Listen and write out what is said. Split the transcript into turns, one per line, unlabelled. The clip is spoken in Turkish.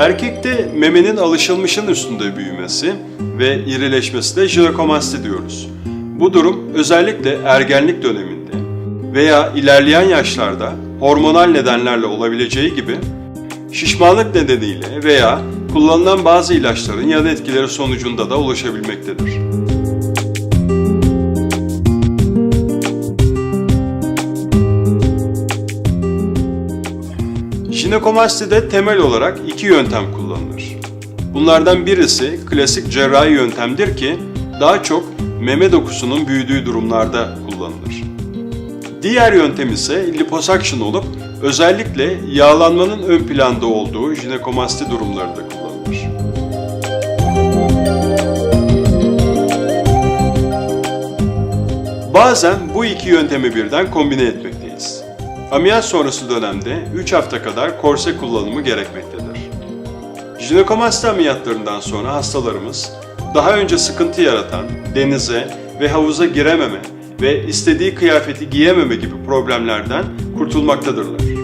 Erkekte memenin alışılmışın üstünde büyümesi ve irileşmesi de jinekomasti diyoruz. Bu durum özellikle ergenlik döneminde veya ilerleyen yaşlarda hormonal nedenlerle olabileceği gibi şişmanlık nedeniyle veya kullanılan bazı ilaçların yan etkileri sonucunda da ulaşabilmektedir. Jinekomastide temel olarak iki yöntem kullanılır. Bunlardan birisi klasik cerrahi yöntemdir ki daha çok meme dokusunun büyüdüğü durumlarda kullanılır. Diğer yöntem ise liposuction olup özellikle yağlanmanın ön planda olduğu jinekomasti durumlarında kullanılır. Bazen bu iki yöntemi birden kombine etmekteyiz. Ameliyat sonrası dönemde 3 hafta kadar korse kullanımı gerekmektedir. Jinekomasti ameliyatlarından sonra hastalarımız daha önce sıkıntı yaratan denize ve havuza girememe ve istediği kıyafeti giyememe gibi problemlerden kurtulmaktadırlar.